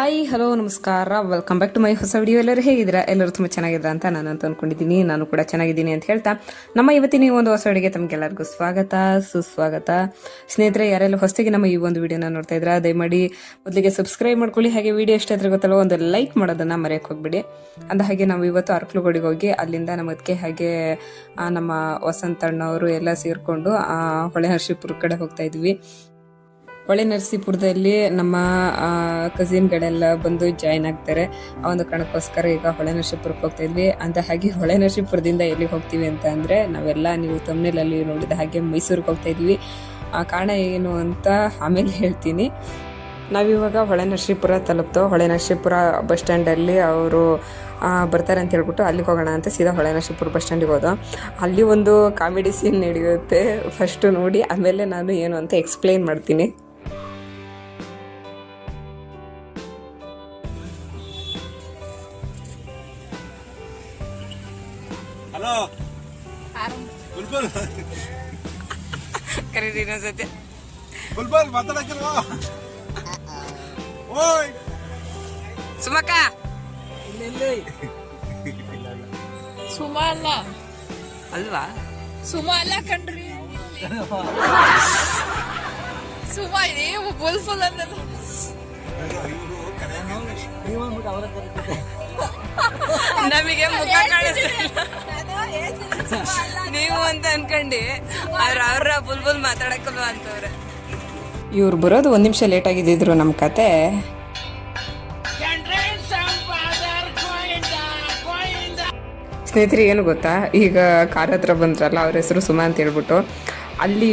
Hi hello ನಮಸ್ಕಾರ. Welcome back to my ಹೊಸ video ಎಲ್ಲರೂ ಹೇಗಿದ್ದೀರಾ? ಎಲ್ಲರೂ ತುಂಬ ಚೆನ್ನಾಗಿದ್ದೀರಾ ಅಂತ ನಾನು ಅಂತ ಅಂದ್ಕೊಂಡಿದ್ದೀನಿ ನಾನು ಕೂಡ ಚೆನ್ನಾಗಿದ್ದೀನಿ ಅಂತ ಹೇಳ್ತಾ. ನಮ್ಮ ಇವತ್ತಿನ ಈ ಒಂದು ಹೊಸ ಅಡುಗೆ ತಮಗೆಲ್ಲರಿಗೂ ಸ್ವಾಗತ, ಸುಸ್ವಾಗತ. ಸ್ನೇಹಿತರೆ, ಯಾರೆಲ್ಲ ಹೊಸದಾಗಿ ನಮ್ಮ ಈ ಒಂದು ವಿಡಿಯೋನ ನೋಡ್ತಾ ಇದ್ದೀರಾ, ದಯಮಾಡಿ ಮೊದಲಿಗೆ ಸಬ್ಸ್ಕ್ರೈಬ್ ಮಾಡ್ಕೊಳ್ಳಿ. ಹಾಗೆ ವಿಡಿಯೋ ಎಷ್ಟು ಆದ್ರೆ ಗೊತ್ತಲ್ಲ ಒಂದು ಲೈಕ್ ಮಾಡೋದನ್ನ ಮರೆಯಕ್ಕೆ ಹೋಗ್ಬಿಡಿ. ಅಂದ ಹಾಗೆ ನಾವು ಇವತ್ತು ಅರ್ಕಲುಗೋಡಿಗೆ ಹೋಗಿ, ಅಲ್ಲಿಂದ ನಮ್ಮದಕ್ಕೆ ಹಾಗೆ ನಮ್ಮ ವಸಂತಣ್ಣವರು ಎಲ್ಲ ಸೇರಿಕೊಂಡು ಹೊಳೆ ಹರ್ಷಿಪುರ ಕಡೆ ಹೋಗ್ತಾ ಇದ್ವಿ. ಹೊಳೆ ನರಸೀಪುರದಲ್ಲಿ ನಮ್ಮ ಕಸಿನ್ಗಳೆಲ್ಲ ಬಂದು ಜಾಯ್ನ್ ಆಗ್ತಾರೆ. ಆ ಒಂದು ಕಾರಣಕ್ಕೋಸ್ಕರ ಈಗ ಹೊಳೆ ನರಸೀಪುರಕ್ಕೆ ಹೋಗ್ತಾ ಇದ್ವಿ. ಅಂತ ಹಾಗೆ ಹೊಳೆ ನರಸೀಪುರದಿಂದ ಎಲ್ಲಿಗೆ ಹೋಗ್ತೀವಿ ಅಂತ ಅಂದರೆ ನಾವೆಲ್ಲ ನೀವು ತಮ್ಮನೇಲಲ್ಲಿ ನೋಡಿದ ಹಾಗೆ ಮೈಸೂರಿಗೆ ಹೋಗ್ತಾ ಇದ್ವಿ. ಆ ಕಾರಣ ಏನು ಅಂತ ಆಮೇಲೆ ಹೇಳ್ತೀನಿ. ನಾವಿವಾಗ ಹೊಳೆ ನರಸೀಪುರ ತಲುಪ್ತೋ. ಹೊಳೆ ನರಸೀಪುರ ಬಸ್ ಸ್ಟ್ಯಾಂಡಲ್ಲಿ ಅವರು ಬರ್ತಾರೆ ಅಂತ ಹೇಳ್ಬಿಟ್ಟು ಅಲ್ಲಿಗೆ ಹೋಗೋಣ ಅಂತ ಸೀದಾ ಹೊಳೆ ನರಸೀಪುರ ಬಸ್ ಸ್ಟ್ಯಾಂಡಿಗೆ ಹೋದ. ಅಲ್ಲಿ ಒಂದು ಕಾಮಿಡಿ ಸೀನ್ ನಡೆಯುತ್ತೆ. ಫಸ್ಟು ನೋಡಿ, ಆಮೇಲೆ ನಾನು ಏನು ಅಂತ ಎಕ್ಸ್ಪ್ಲೈನ್ ಮಾಡ್ತೀನಿ. ಬುಲ್ಬುಲ್. ಕರೀರಿ ಇನ್ನೊಂದ್ಸತಿ ಬುಲ್ಬುಲ್ ಮಾತಾಡಕ್ಕಿಲ್ವಾ? ಓಯ್. ಸುಮಕ್ಕ. ಸುಮ ಅಲ್ಲ. ಅಲ್ವಾ? ಸುಮ ಅಲ್ಲ ಕಣ್ರಿ. ಸುಮ ನೀವು ಫುಲ್ ಫುಲ್ ಅಂತ ನಮಗೆ ಮುಖ ಕಾಣಿಸ್ತಿಲ್ಲ ನೀವು ಅಂತ ಅನ್ಕೊಂಡಿ. ಆದ್ರೆ ಅವ್ರ ಬುಲ್ಬುಲ್ ಮಾತಾಡಕ್ಕಲ್ಲ ಅಂತವ್ರೆ ಇವ್ರು ಬರೋದು ಒಂದ್ ನಿಮಿಷ ಲೇಟ್ ಆಗಿದ್ದಿದ್ರು ನಮ್ಮ ಕತೆ. ಸ್ನೇಹಿತರೆ, ಏನು ಗೊತ್ತಾ? ಈಗ ಕಾರ್ ಹತ್ರ ಬಂದ್ರಲ್ಲ, ಅವ್ರ ಹೆಸರು ಸುಮಾ ಅಂತ ಹೇಳ್ಬಿಟ್ಟು. ಅಲ್ಲಿ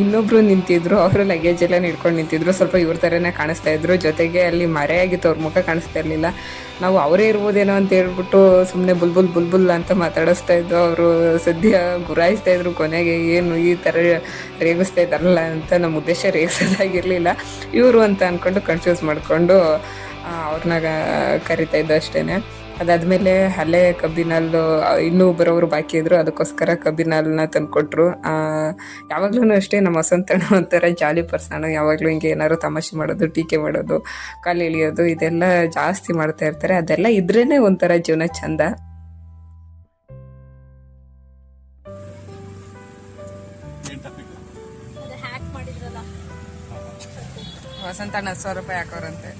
ಇನ್ನೊಬ್ರು ನಿಂತಿದ್ರು, ಅವರು ಲಗೇಜ್ ಎಲ್ಲ ಹಿಡ್ಕೊಂಡು ನಿಂತಿದ್ರು, ಸ್ವಲ್ಪ ಇವ್ರ ಥರನೇ ಕಾಣಿಸ್ತಾ ಇದ್ರು. ಜೊತೆಗೆ ಅಲ್ಲಿ ಮರೆಯಾಗಿತ್ತು ಅವ್ರ ಮುಖ ಕಾಣಿಸ್ತಾ ಇರಲಿಲ್ಲ. ನಾವು ಅವರೇ ಇರ್ಬೋದೇನೋ ಅಂತ ಹೇಳ್ಬಿಟ್ಟು ಸುಮ್ಮನೆ ಬುಲ್ಬುಲ್ ಬುಲ್ಬುಲ್ ಅಂತ ಮಾತಾಡಿಸ್ತಾ ಇದ್ದು ಅವರು ಸದ್ಯ ಗುರಾಯಿಸ್ತಾ ಇದ್ರು, ಕೊನೆಗೆ ಏನು ಈ ಥರ ರೇಗಿಸ್ತಾ ಇದ್ದಾರಲ್ಲ ಅಂತ ನಮ್ಮ ಉದ್ದೇಶ ರೇಗಿಸೋದಾಗಿರಲಿಲ್ಲ. ಇವರು ಅಂತ ಅಂದ್ಕೊಂಡು ಕನ್ಫ್ಯೂಸ್ ಮಾಡಿಕೊಂಡು ಅವ್ರನ್ನ ಕರಿತಾ ಇದ್ದು ಅಷ್ಟೇ ಅದಾದ್ಮೇಲೆ ಹಳೆ ಕಬ್ಬಿನಲ್ಲು ಇನ್ನೂ ಬರೋರು ಬಾಕಿ ಇದ್ರು ಅದಕ್ಕೋಸ್ಕರ ಕಬ್ಬಿನಲ್ನ ತಂದ್ಕೊಟ್ರು. ಯಾವಾಗ್ಲೂ ಅಷ್ಟೇ ನಮ್ಮ ವಸಂತಣ್ಣ ಒಂಥರ ಜಾಲಿ ಪರ್ಸನ್. ಯಾವಾಗಲೂ ಹಿಂಗೆ ಏನಾದ್ರು ತಮಾಷೆ ಮಾಡೋದು ಟೀಕೆ ಮಾಡೋದು ಕಾಲು ಎಳಿಯೋದು ಇದೆಲ್ಲ ಜಾಸ್ತಿ ಮಾಡ್ತಾ ಇರ್ತಾರೆ. ಅದೆಲ್ಲ ಇದ್ರೇನೆ ಒಂಥರ ಜೀವನ ಚಂದ. ವಸಂತಣ್ಣ ಹತ್ತು ಸಾವಿರ ರೂಪಾಯಿ ಹಾಕೋರಂತೆ.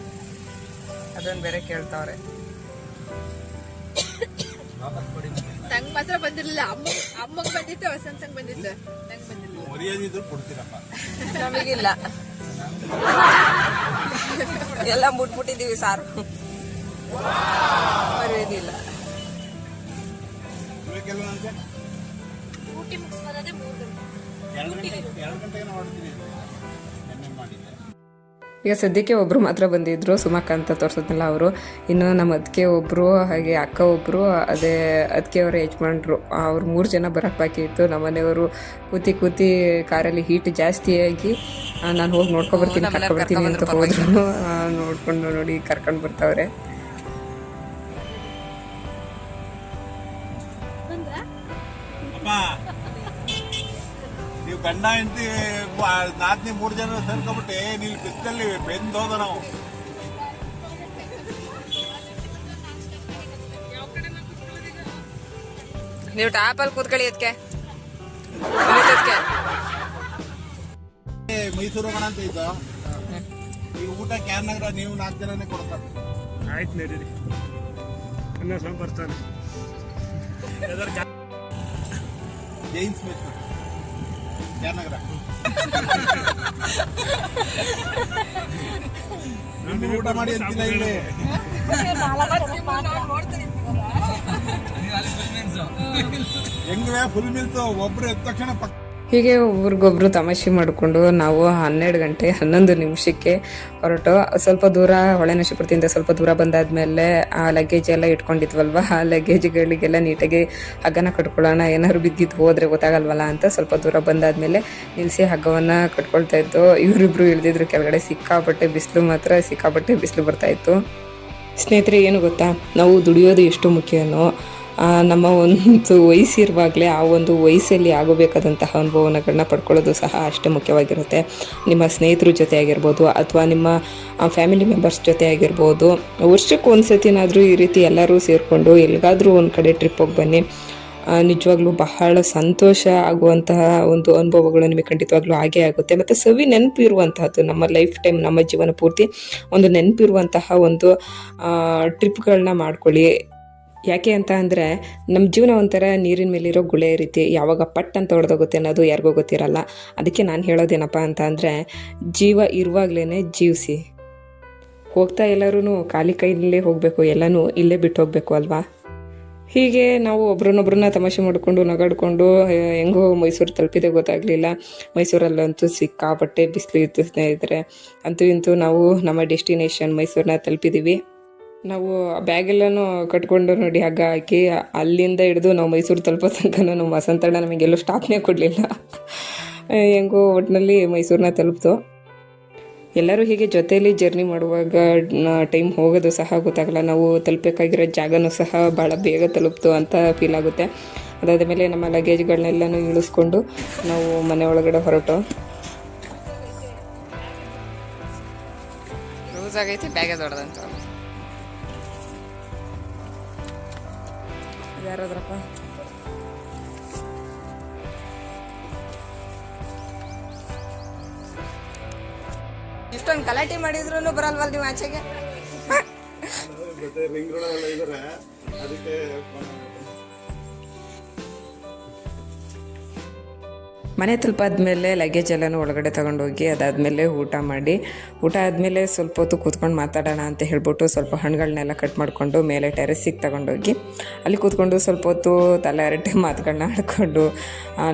ಅದೊಂದು ಬೇರೆ ಕೇಳ್ತಾವ್ರೆ. ನಂಗ್ ಮಾತ್ರ ಬಂದಿರ್ಲಿಲ್ಲ. ಅಮ್ಮ ಅಮ್ಮಗ್ ಬಂದಿತ್ತು ವಸಂತಂಗ್ ಬಂದಿತ್ತು. ನಂಗ್ ಬಂದಿರ್ಲಿಲ್ಲ. ಮರ್ಯಾದಿದ್ರು ಕೊಡ್ತೀರಪ್ಪ. ನಮಗಿಲ್ಲ. ಎಲ್ಲ ಮುಟ್ಬಿಟ್ಟಿದೀವಿ ಸಾರು. ಮರ್ಯಾದಿಲ್ಲ ಊಟಿ ಮುಗಿಸ್ಬೋದೇ ಮೂರು ಗಂಟೆ. ಎರಡು ಗಂಟೆ ಎರಡು ಗಂಟೆಗೆ ಮಾಡಿದ್ದೆ ಈಗ ಸದ್ಯಕ್ಕೆ ಒಬ್ರು ಮಾತ್ರ ಬಂದಿದ್ರು ಸುಮಕ್ಕ ಅಂತ ತೋರ್ಸೋದ್ನಲ್ಲ ಅವರು. ಇನ್ನು ನಮ್ಮ ಅದಕ್ಕೆ ಒಬ್ರು ಹಾಗೆ ಅಕ್ಕ ಒಬ್ರು ಅದೇ ಅದಕ್ಕೆ ಅವರ ಯಜಮಾನ್ರು. ಅವ್ರು ಮೂರು ಜನ ಬರೋಕ್ಕೆ ಬಾಕಿ ಇತ್ತು. ನಮ್ಮ ಮನೆಯವರು ಕೂತಿ ಕೂತಿ ಕಾರಲ್ಲಿ ಹೀಟ್ ಜಾಸ್ತಿ ಆಗಿ ನಾನು ಹೋಗಿ ನೋಡ್ಕೊಬರ್ತೀನಿ ಕರ್ಕೊಬರ್ತೀನಿ ಅಂತ ಹೋದ್ರು. ನೋಡ್ಕೊಂಡು ನೋಡಿ ಕರ್ಕೊಂಡು ಬರ್ತಾವ್ರೆ. Bye. ಗಂಡ ಹೆಂಡತಿ ನಾಲ್ಕನೇ ಮೂರು ಜನ ಸೇರ್ಕೊಬಿಟ್ಟು ನೀವು ಬಿಸಿಲಲ್ಲಿ ಬೆಂದು ಹೋದ ನಾವು. ನೀವು ಟಾಪಲ್ಲಿ ಕೂತ್ಕೊಳ್ಳಿ ಅದಕ್ಕೆ ಏ, ಮೈಸೂರು ಹೋಗೋಣ ಅಂತ ಇದ್ದ? ಈ ಊಟ ಕ್ಯಾನ್ ನಗರ ನೀವು ನಾಲ್ಕು ಜನನೇ ಕೊಡ್ತಾರೆ. ಆಯ್ತು ನಡೀರಿ. ಸ್ವಲ್ಪ ಬರ್ತಾನೆ ಜೈನ್ಸ್ ಮೈಸೂರು. ಕ್ಯಾನ್ ನಗರ ಊಟ ಮಾಡಿ ಅಂತಿಲ್ಲ ಇಲ್ಲಿ? ಹೆಂಗವೆ ಫುಲ್ ಮಿಲ್ತು ಒಬ್ರು ಎದ್ದ ತಕ್ಷಣ ಪಕ್ಕ ಹೀಗೆ ಒಬ್ರಿಗೊಬ್ರು ತಮಾಷೆ ಮಾಡಿಕೊಂಡು ನಾವು ಹನ್ನೆರಡು ಗಂಟೆ ಹನ್ನೊಂದು ನಿಮಿಷಕ್ಕೆ ಹೊರಟು. ಸ್ವಲ್ಪ ದೂರ ಹೊಳೆನಶಿಪುರದಿಂದ ಸ್ವಲ್ಪ ದೂರ ಬಂದಾದ್ಮೇಲೆ ಆ ಲಗೇಜ್ ಎಲ್ಲ ಇಟ್ಕೊಂಡಿದ್ವಲ್ವ? ಆ ಲಗೇಜ್ಗಳಿಗೆಲ್ಲ ನೀಟಾಗಿ ಹಗ್ಗನ ಕಟ್ಕೊಳ್ಳೋಣ, ಏನಾದ್ರು ಬಿದ್ದಿದ್ದು ಹೋದ್ರೆ ಗೊತ್ತಾಗಲ್ವಲ್ಲ ಅಂತ ಸ್ವಲ್ಪ ದೂರ ಬಂದಾದ್ಮೇಲೆ ನಿಲ್ಲಿಸಿ ಹಗ್ಗವನ್ನು ಕಟ್ಕೊಳ್ತಾ ಇತ್ತು ಇವರಿಬ್ರು ಇಳಿದಿದ್ರು, ಕೆಳಗಡೆ ಸಿಕ್ಕಾಪಟ್ಟೆ ಬಿಸಿಲು ಮಾತ್ರ, ಸಿಕ್ಕಾಪಟ್ಟೆ ಬಿಸಿಲು ಬರ್ತಾ ಇತ್ತು. ಸ್ನೇಹಿತರೆ, ಏನು ಗೊತ್ತಾ? ನಾವು ದುಡಿಯೋದು ಎಷ್ಟು ಮುಖ್ಯನೋ ನಮ್ಮ ಒಂದು ವಯಸ್ಸಿರುವಾಗಲೇ ಆ ಒಂದು ವಯಸ್ಸಲ್ಲಿ ಆಗಬೇಕಾದಂತಹ ಅನುಭವಗಳನ್ನ ಪಡ್ಕೊಳ್ಳೋದು ಸಹ ಅಷ್ಟೇ ಮುಖ್ಯವಾಗಿರುತ್ತೆ. ನಿಮ್ಮ ಸ್ನೇಹಿತರ ಜೊತೆ ಆಗಿರ್ಬೋದು ಅಥವಾ ನಿಮ್ಮ ಫ್ಯಾಮಿಲಿ ಮೆಂಬರ್ಸ್ ಜೊತೆ ಆಗಿರ್ಬೋದು ವರ್ಷಕ್ಕೆ ಒಂದು ಸತಿನಾದರೂ ಈ ರೀತಿ ಎಲ್ಲರೂ ಸೇರಿಕೊಂಡು ಎಲ್ಲಿಗಾದರೂ ಒಂದು ಕಡೆ ಟ್ರಿಪ್ ಹೋಗಿ ಬನ್ನಿ. ನಿಜವಾಗ್ಲೂ ಬಹಳ ಸಂತೋಷ ಆಗುವಂತಹ ಒಂದು ಅನುಭವಗಳು ನಿಮಗೆ ಖಂಡಿತವಾಗ್ಲೂ ಹಾಗೇ ಆಗುತ್ತೆ. ಮತ್ತು ಸವಿ ನೆನಪು ಇರುವಂತಹದ್ದು, ನಮ್ಮ ಲೈಫ್ ಟೈಮ್ ನಮ್ಮ ಜೀವನ ಪೂರ್ತಿ ಒಂದು ನೆನಪಿರುವಂತಹ ಒಂದು ಟ್ರಿಪ್ಗಳನ್ನ ಮಾಡ್ಕೊಳ್ಳಿ. ಯಾಕೆ ಅಂತ ಅಂದರೆ ನಮ್ಮ ಜೀವನ ಒಂಥರ ನೀರಿನ ಮೇಲಿರೋ ಗುಳೆ ರೀತಿ. ಯಾವಾಗ ಪಟ್ ಅಂತ ಹೊಡೆದೋಗುತ್ತೆ ಅನ್ನೋದು ಯಾರಿಗೂ ಗೊತ್ತಿರಲ್ಲ. ಅದಕ್ಕೆ ನಾನು ಹೇಳೋದೇನಪ್ಪ ಅಂತ ಅಂದರೆ, ಜೀವ ಇರುವಾಗಲೇ ಜೀವಿಸಿ. ಹೋಗ್ತಾ ಎಲ್ಲರೂ ಖಾಲಿ ಕೈಯಲ್ಲೇ ಹೋಗಬೇಕು, ಎಲ್ಲನೂ ಇಲ್ಲೇ ಬಿಟ್ಟು ಹೋಗಬೇಕು ಅಲ್ವಾ? ಹೀಗೆ ನಾವು ಒಬ್ರನ್ನೊಬ್ರನ್ನ ತಮಾಷೆ ಮಾಡಿಕೊಂಡು, ನಗಾಡಿಕೊಂಡು ಹೆಂಗೋ ಮೈಸೂರು ತಲುಪಿದೆ ಗೊತ್ತಾಗಲಿಲ್ಲ. ಮೈಸೂರಲ್ಲಂತೂ ಸಿಕ್ಕಾಪಟ್ಟೆ ಬಿಸಿಲು ಇದ್ದರೆ ಅಂತೂ ಇಂತೂ ನಾವು ನಮ್ಮ ಡೆಸ್ಟಿನೇಷನ್ ಮೈಸೂರನ್ನ ತಲುಪಿದ್ದೀವಿ ನಾವು ಬ್ಯಾಗೆಲ್ಲನೂ ಕಟ್ಕೊಂಡು ನೋಡಿ, ಹಗ್ಗ ಹಾಕಿ ಅಲ್ಲಿಂದ ಹಿಡಿದು ನಾವು ಮೈಸೂರು ತಲುಪೋ ತನಕ ನಮ್ಮ ವಸಂತಣ್ಣ ನಮಗೆಲ್ಲೂ ಸ್ಟಾಪ್ನೇ ಕೊಡಲಿಲ್ಲ. ಹೆಂಗೋ ಒಟ್ಟಿನಲ್ಲಿ ಮೈಸೂರನ್ನ ತಲುಪ್ತು. ಎಲ್ಲರೂ ಹೀಗೆ ಜೊತೆಯಲ್ಲಿ ಜರ್ನಿ ಮಾಡುವಾಗ ಟೈಮ್ ಹೋಗೋದು ಸಹ ಗೊತ್ತಾಗಲ್ಲ. ನಾವು ತಲುಪಬೇಕಾಗಿರೋ ಜಾಗನೂ ಸಹ ಭಾಳ ಬೇಗ ತಲುಪ್ತು ಅಂತ ಫೀಲ್ ಆಗುತ್ತೆ. ಅದಾದ ಮೇಲೆ ನಮ್ಮ ಲಗೇಜ್ಗಳನ್ನೆಲ್ಲನೂ ಇಳಿಸ್ಕೊಂಡು ನಾವು ಮನೆ ಒಳಗಡೆ ಹೊರಟು. ಲೂಸ್ ಆಗೈತಿ ಬ್ಯಾಗೇ ದೊಡ್ಡದಂತ ಯಾರಾದ್ರಪ್ಪ ಇಷ್ಟೊಂದು ಗಲಾಟೆ ಮಾಡಿದ್ರು ಬರಲ್ವಲ್ಲ ನೀವು ಆಚೆಗೆ ಅದಕ್ಕೆ ಮನೆ ತಲುಪಾದ್ಮೇಲೆ ಲಗೇಜ್ ಎಲ್ಲನೂ ಒಳಗಡೆ ತಗೊಂಡೋಗಿ ಅದಾದಮೇಲೆ ಊಟ ಮಾಡಿ. ಊಟ ಆದಮೇಲೆ ಸ್ವಲ್ಪ ಹೊತ್ತು ಕೂತ್ಕೊಂಡು ಮಾತಾಡೋಣ ಅಂತ ಹೇಳ್ಬಿಟ್ಟು ಸ್ವಲ್ಪ ಹಣ್ಣುಗಳನ್ನೆಲ್ಲ ಕಟ್ ಮಾಡಿಕೊಂಡು ಮೇಲೆ ಟೆರೆಸಿಗೆ ತಗೊಂಡೋಗಿ. ಅಲ್ಲಿ ಕೂತ್ಕೊಂಡು ಸ್ವಲ್ಪ ಹೊತ್ತು ತಲೆ ಅರಟ್ಟೆ ಮಾತುಗಳನ್ನ ಆಡ್ಕೊಂಡು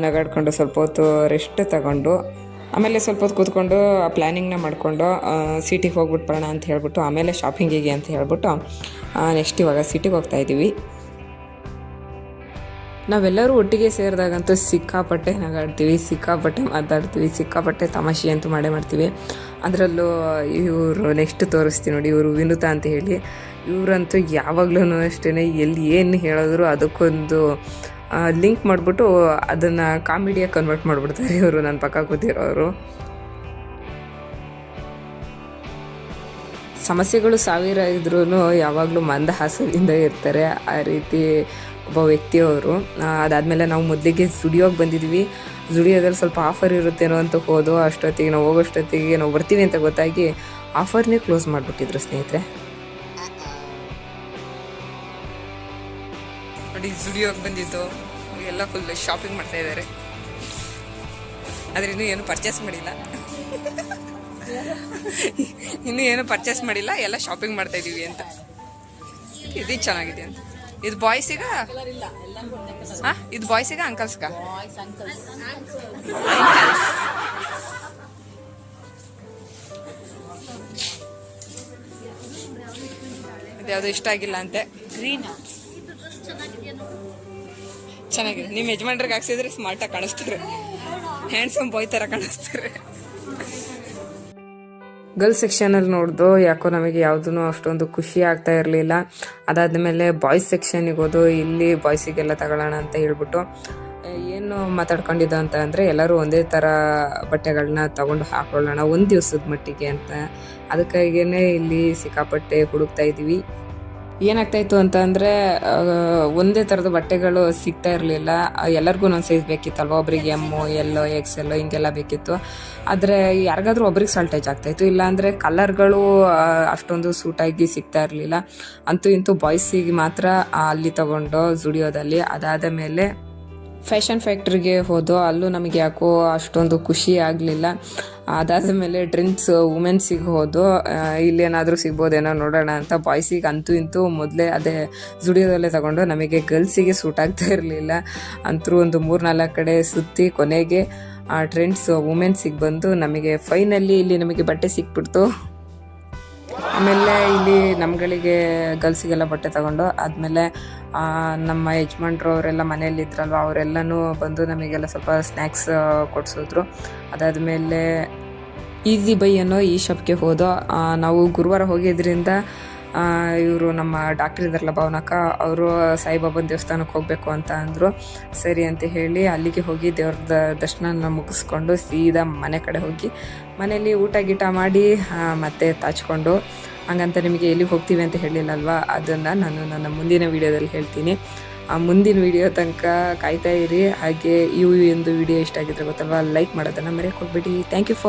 ನಗಾಡ್ಕೊಂಡು ಸ್ವಲ್ಪ ಹೊತ್ತು ರೆಸ್ಟ್ ತಗೊಂಡು, ಆಮೇಲೆ ಸ್ವಲ್ಪ ಹೊತ್ತು ಕೂತ್ಕೊಂಡು ಆ ಪ್ಲ್ಯಾನಿಂಗ್ನ ಮಾಡಿಕೊಂಡು ಸಿಟಿಗೆ ಹೋಗ್ಬಿಟ್ಟು ಅಂತ ಹೇಳ್ಬಿಟ್ಟು, ಆಮೇಲೆ ಶಾಪಿಂಗಿಗೆ ಅಂತ ಹೇಳ್ಬಿಟ್ಟು ನೆಕ್ಸ್ಟ್ ಇವಾಗ ಸಿಟಿಗೆ ಹೋಗ್ತಾ ಇದ್ದೀವಿ ನಾವೆಲ್ಲರೂ ಒಟ್ಟಿಗೆ ಸೇರಿದಾಗಂತೂ ಸಿಕ್ಕಾಪಟ್ಟೆ ನಗಾಡ್ತೀವಿ, ಸಿಕ್ಕಾಪಟ್ಟೆ ಮಾತಾಡ್ತೀವಿ, ಸಿಕ್ಕಾಪಟ್ಟೆ ತಮಾಷೆ ಅಂತೂ ಮಾಡೇ ಮಾಡ್ತೀವಿ. ಅದರಲ್ಲೂ ಇವರು ನೆಕ್ಸ್ಟ್ ತೋರಿಸ್ತೀನಿ ನೋಡಿ, ಇವರು ವಿನುತ ಅಂತ ಹೇಳಿ. ಇವರಂತೂ ಯಾವಾಗ್ಲೂ ಅಷ್ಟೇ ಎಲ್ಲಿ ಏನು ಹೇಳಿದ್ರು ಅದಕ್ಕೊಂದು ಲಿಂಕ್ ಮಾಡಿಬಿಟ್ಟು ಅದನ್ನು ಕಾಮಿಡಿಯಾಗಿ ಕನ್ವರ್ಟ್ ಮಾಡಿಬಿಡ್ತಾರೆ ಇವರು ನನ್ನ ಪಕ್ಕ ಕೂತಿರೋರು. ಸಮಸ್ಯೆಗಳು ಸಾವಿರ ಇದ್ರೂ ಯಾವಾಗಲೂ ಮಂದಹಾಸದಿಂದ ಇರ್ತಾರೆ. ಆ ರೀತಿ ಒಬ್ಬ ವ್ಯಕ್ತಿಯವರು ಅದಾದಮೇಲೆ ನಾವು ಮೊದಲಿಗೆ ಸ್ಟುಡಿಯೋಗೆ ಬಂದಿದ್ವಿ. ಸ್ಟುಡಿಯೋದಲ್ಲಿ ಸ್ವಲ್ಪ ಆಫರ್ ಇರುತ್ತೇನೋ ಅಂತ ಹೋದೋ ಅಷ್ಟೊತ್ತಿಗೆ, ನಾವು ಹೋಗೋಷ್ಟೊತ್ತಿಗೆ ನಾವು ಬರ್ತೀವಿ ಅಂತ ಗೊತ್ತಾಗಿ ಆಫರ್ನೇ ಕ್ಲೋಸ್ ಮಾಡಿಬಿಟ್ಟಿದ್ರು ಸ್ನೇಹಿತರೆ. ನೋಡಿ ಸ್ಟುಡಿಯೋಗೆ ಬಂದಿದ್ದು, ಎಲ್ಲ ಫುಲ್ ಶಾಪಿಂಗ್ ಮಾಡ್ತಾ ಇದ್ದಾರೆ. ಆದರೆ ಇನ್ನೂ ಏನು ಪರ್ಚೇಸ್ ಮಾಡಿಲ್ಲ. ಇನ್ನೂ ಏನು ಪರ್ಚೇಸ್ ಮಾಡಿಲ್ಲ, ಎಲ್ಲ ಶಾಪಿಂಗ್ ಮಾಡ್ತಾ ಇದೀವಿ ಅಂತ. ಇದು ಚೆನ್ನಾಗಿದೆ ಅಂತ. ಇದು ಬಾಯ್ಸಿಗ ಹಾ ಇದು ಬಾಯ್ಸಿಗ ಅಂಕಲ್ಸ್ಗ ಇದ್ಯಾವುದು ಇಷ್ಟ ಆಗಿಲ್ಲ ಅಂತೆ. ಗ್ರೀನ್? ಚೆನ್ನಾಗಿದೆ. ನಿಮ್ಮ ಯಜಮಾನ್ರಿಗೆ ಹಾಕ್ಸಿದ್ರೆ ಸ್ಮಾರ್ಟಾಗಿ ಕಾಣಿಸ್ತಾರೆ. ಹ್ಯಾಂಡ್ಸಮ್ ಬಾಯ್ ಥರ ಕಾಣಿಸ್ತಾರೆ. ಗರ್ಲ್ಸ್ ಸೆಕ್ಷನಲ್ಲಿ ನೋಡಿದೋ ಯಾಕೋ ನಮಗೆ ಯಾವುದೂ ಅಷ್ಟೊಂದು ಖುಷಿ ಆಗ್ತಾ ಇರಲಿಲ್ಲ. ಅದಾದಮೇಲೆ ಬಾಯ್ಸ್ ಸೆಕ್ಷನಿಗೆ ಹೋದು, ಇಲ್ಲಿ ಬಾಯ್ಸಿಗೆಲ್ಲ ತಗೊಳ್ಳೋಣ ಅಂತ ಹೇಳ್ಬಿಟ್ಟು ಏನು ಮಾತಾಡ್ಕೊಂಡಿದ್ದು ಅಂತ ಅಂದರೆ ಎಲ್ಲರೂ ಒಂದೇ ಥರ ಬಟ್ಟೆಗಳನ್ನ ತಗೊಂಡು ಹಾಕೊಳ್ಳೋಣ, ಒಂದು ದಿವಸದ ಮಟ್ಟಿಗೆ ಅಂತ. ಅದಕ್ಕಾಗಿಯೇ ಇಲ್ಲಿ ಸಿಕ್ಕಾಪಟ್ಟೆ ಹುಡುಕ್ತಾ ಇದ್ದೀವಿ. ಏನಾಗ್ತಾ ಇತ್ತು ಅಂತ ಅಂದರೆ ಒಂದೇ ಥರದ ಬಟ್ಟೆಗಳು ಸಿಗ್ತಾ ಇರಲಿಲ್ಲ. ಎಲ್ಲರಿಗೂ ಒಂದೊಂದು ಸೈಜ್ ಬೇಕಿತ್ತಲ್ವ? ಒಬ್ರಿಗೆ ಎಮ್ಮು ಎಲ್ಲೋ ಎಕ್ಸ್ ಎಲ್ಲೋ ಹಿಂಗೆಲ್ಲ ಬೇಕಿತ್ತು. ಆದರೆ ಯಾರಿಗಾದ್ರೂ ಒಬ್ರಿಗೆ ಸಾಲ್ಟೇಜ್ ಆಗ್ತಾಯಿತ್ತು. ಇಲ್ಲಾಂದರೆ ಕಲರ್ಗಳು ಅಷ್ಟೊಂದು ಸೂಟಾಗಿ ಸಿಗ್ತಾ ಇರಲಿಲ್ಲ. ಅಂತೂ ಇಂತೂ ಬಾಯ್ಸಿಗೆ ಮಾತ್ರ ಅಲ್ಲಿ ತಗೊಂಡು ಜುಡಿಯೋದಲ್ಲಿ ಅದಾದ ಮೇಲೆ ಫ್ಯಾಷನ್ ಫ್ಯಾಕ್ಟ್ರಿಗೆ ಹೋದೋ, ಅಲ್ಲೂ ನಮಗೆ ಯಾಕೋ ಅಷ್ಟೊಂದು ಖುಷಿ ಆಗಲಿಲ್ಲ. ಅದಾದ ಮೇಲೆ ಡ್ರಿಂಕ್ಸ್ ವುಮೆನ್ಸಿಗೆ ಹೋದೋ ಇಲ್ಲೇನಾದರೂ ಸಿಗ್ಬೋದೇನೋ ನೋಡೋಣ ಅಂತ ಬಾಯ್ಸಿಗೆ ಅಂತೂ ಇಂತೂ ಮೊದಲೇ ಅದೇ ಜುಡಿಯೋದಲ್ಲೇ ತಗೊಂಡು ನಮಗೆ ಗರ್ಲ್ಸಿಗೆ ಸೂಟ್ ಆಗ್ತಾ ಇರಲಿಲ್ಲ. ಅಂತೂ ಒಂದು ಮೂರು ನಾಲ್ಕು ಕಡೆ ಸುತ್ತಿ ಕೊನೆಗೆ ಆ ಟ್ರೆಂಡ್ಸ್ ವುಮೆನ್ಸಿಗೆ ಬಂದು ನಮಗೆ ಫೈನಲ್ಲಿ ಇಲ್ಲಿ ನಮಗೆ ಬಟ್ಟೆ ಸಿಕ್ಬಿಡ್ತು. ಆಮೇಲೆ ಇಲ್ಲಿ ನಮ್ಗಳಿಗೆ ಗರ್ಲ್ಸಿಗೆಲ್ಲ ಬಟ್ಟೆ ತಗೊಂಡು ಆದಮೇಲೆ ನಮ್ಮ ಯಜಮಾನ್ರು ಅವರೆಲ್ಲ ಮನೆಯಲ್ಲಿ ಇದ್ರಲ್ವ, ಅವರೆಲ್ಲನೂ ಬಂದು ನಮಗೆಲ್ಲ ಸ್ವಲ್ಪ ಸ್ನ್ಯಾಕ್ಸ್ ಕೊಡಿಸಿದ್ರು. ಅದಾದಮೇಲೆ ಈಸಿ ಬೈ ಅನ್ನೋ ಈ ಶಾಪ್ಗೆ ಹೋದೋ ನಾವು ಗುರುವಾರ ಹೋಗಿದ್ರಿಂದ ಇವರು ನಮ್ಮ ಡಾಕ್ಟರ್ ಇದ್ದಾರಲ್ಲ ಭವನಕ್ಕ, ಅವರು ಸಾಯಿಬಾಬನ ದೇವಸ್ಥಾನಕ್ಕೆ ಹೋಗಬೇಕು ಅಂತ ಅಂದರು. ಸರಿ ಅಂತ ಹೇಳಿ ಅಲ್ಲಿಗೆ ಹೋಗಿ ದೇವ್ರದ ದರ್ಶನ ಮುಗಿಸ್ಕೊಂಡು ಸೀದಾ ಮನೆ ಕಡೆ ಹೋಗಿ ಮನೆಯಲ್ಲಿ ಊಟ ಗೀಟ ಮಾಡಿ ಮತ್ತೆ ತಾಚ್ಕೊಂಡು ಹಂಗಂತ ನಿಮಗೆ ಎಲ್ಲಿಗೆ ಹೋಗ್ತೀವಿ ಅಂತ ಹೇಳಿಲ್ಲಲ್ವಾ? ಅದನ್ನು ನಾನು ನನ್ನ ಮುಂದಿನ ವಿಡಿಯೋದಲ್ಲಿ ಹೇಳ್ತೀನಿ. ಆ ಮುಂದಿನ ವಿಡಿಯೋ ತನಕ ಕಾಯ್ತಾ ಇರಿ. ಹಾಗೆ ಈ ಒಂದು ವಿಡಿಯೋ ಇಷ್ಟ ಆಗಿದ್ರೆ ಗೊತ್ತಲ್ವಾ? ಲೈಕ್ ಮಾಡೋದನ್ನು ಮರೆಯೋಕೆ ಹೋಗ್ಬೇಡಿ. Thank you for